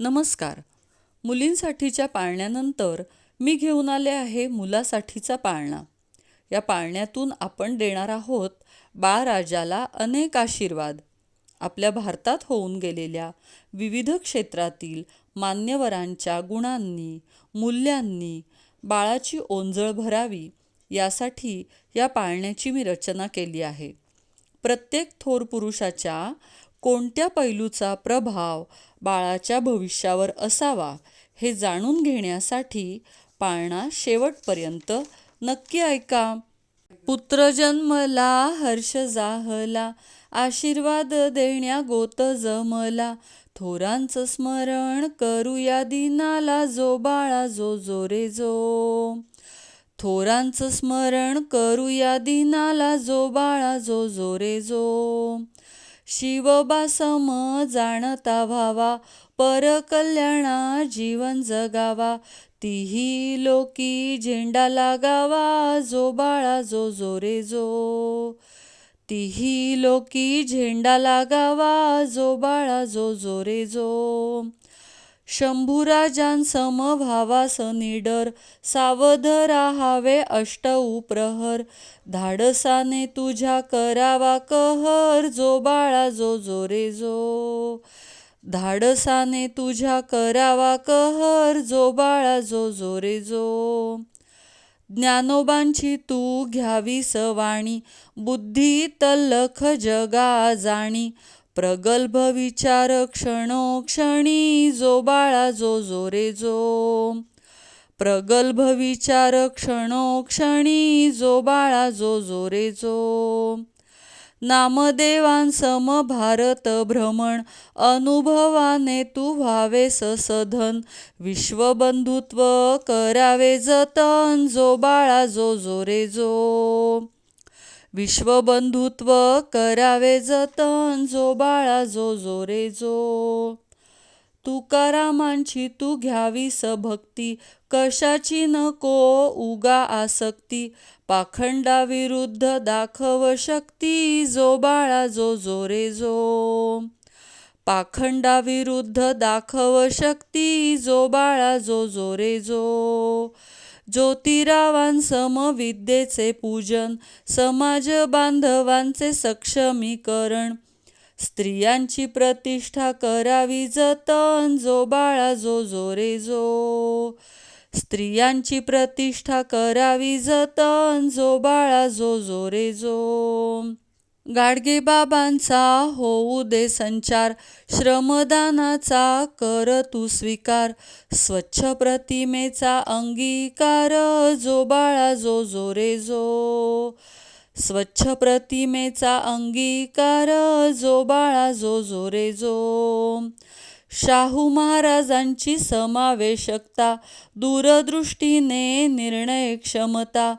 नमस्कार. मुलींसाठीच्या पाळण्यानंतर मी घेऊन आले आहे मुलासाठीचा पाळणा. या पाळण्यातून आपण देणार आहोत बाळराजाला अनेक आशीर्वाद. आपल्या भारतात होऊन गेलेल्या विविध क्षेत्रातील मान्यवरांच्या गुणांनी मूल्यांनी बाळाची ओंजळ भरावी यासाठी या पाळण्याची मी रचना केली आहे. प्रत्येक थोर पुरुषाच्या कोणत्या पैलूचा प्रभाव बाळाच्या भविष्यावर असावा हे जाणून घेण्यासाठी पाळणा शेवटपर्यंत. नक्की ऐका. पुत्र जन्मला हर्ष जाहला आशीर्वाद देण्या गोत जमला. थोरांचं स्मरण करूया दिनाला जो बाळा जो जो रे जो. थोरांचं स्मरण करूया दिनाला जो बाळा जो जो रे जो. शिवबा सम जाणता व्हावा परकल्याणा जीवन जगावा. तीही लोकी झेंडा लागावा जो बाळा जो जोरे जो. तीही लोकी झेंडा लागावा जो बाळा जो जो जो. शंभूराजांसम व्हावास निडर सावध राहावे अष्टऊ प्रहर धाडसाने तुझ्या करावा कहर जो बाळा जो जो रे जो. धाडसाने तुझ्या करावा कहर जो बाळा जो जो रे जो. ज्ञानोबांची तू घ्यावी सवाणी बुद्धी तल्लख जगा जाणी प्रगल्भ विचार क्षणोक्षणी जो बाळा जो जो रे जो. प्रगल्भ विचार क्षणोक्षणी जो बाळा जो जो रे जो. नामदेवांसम भारत भ्रमण अनुभवाने तू व्हावे सधन विश्वबंधुत्व करावे जतन जो बाळा जो जो रे जो. विश्वबंधुत्व करावे जतन जो बाळा जो जो रे जो. तुकारामांची तू घ्यावी भक्ती कशाची नको उगा आसक्ती. पाखंडाविरुद्ध दाखव शक्ती जो बाळा जो जो रे जो. पाखंडाविरुद्ध दाखव शक्ती जो बाळा जो जो रे जो. ज्योतिरावांसम विद्येचे पूजन समाज बांधवांचे सक्षमीकरण. स्त्रियांची प्रतिष्ठा करावी जतन जो बाळा जो जो रे जो. स्त्रियांची प्रतिष्ठा करावी जतन जो बाळा जो जो रे जो. गाडगे बाबांचा होऊ दे संचार श्रमदानाचा कर तू स्वीकार. स्वच्छ प्रतिमेचा अंगीकार जो बाळा जो जो रे जो. स्वच्छ प्रतिमेचा अंगीकार जो बाळा जो जो रे जो. शाहू महाराजांची समावेशकता दूरदृष्टीने निर्णय क्षमता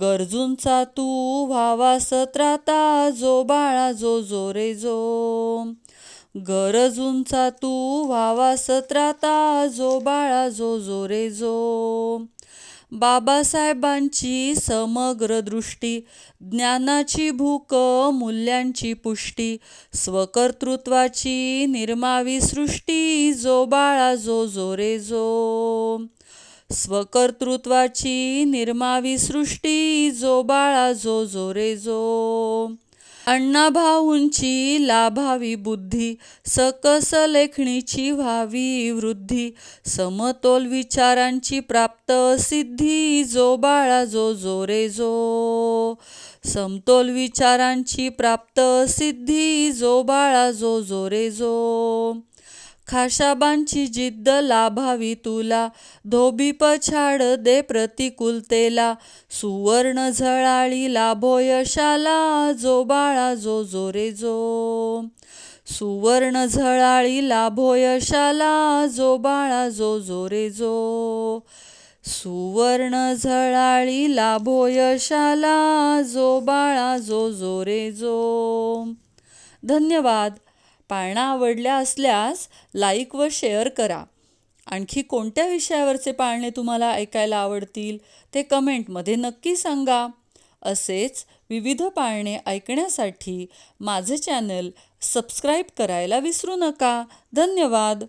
गरजूंचा तू व्हावा सत्राता जो बाळा जो जो रे जो. गरजूंचा तू व्हावा सत्राता जो बाळा जो जो रे जो. बाबासाहेबांची समग्र दृष्टी ज्ञानाची भूक मूल्यांची पुष्टी स्वकर्तृत्वाची निर्मावी सृष्टी जो बाळा जो जो रे जो. स्वकर्तृत्वाची निर्मावी सृष्टी जो बाळा जो जो रे जो. अण्णाभाऊंची लाभावी बुद्धी सकस लेखणीची व्हावी वृद्धी समतोल विचारांची प्राप्त सिद्धी जो बाळा जो जो रे जो. समतोल विचारांची प्राप्त सिद्धी जो बाळा जो जो रे जो. खाशाबांची जिद्द लाभावी तुला. धोबी पछाड दे प्रतिकूलतेला सुवर्ण झळाळी लाभो यशाला जो बाळा जो जो रे जो. सुवर्ण झळाळी लाभो यशाला जो बाळा जो जो रे जो. सुवर्ण झळाळी लाभो यशाला जो बाळा जो जो रे जो. धन्यवाद. पाळणा आवडल्या असल्यास लाईक व शेअर करा. आणखी कोणत्या विषयावरचे पाळणे तुम्हाला ऐकायला आवडतील ते कमेंटमध्ये नक्की सांगा. असेच विविध पाळणे ऐकण्यासाठी माझे चॅनल सबस्क्राईब करायला विसरू नका. धन्यवाद.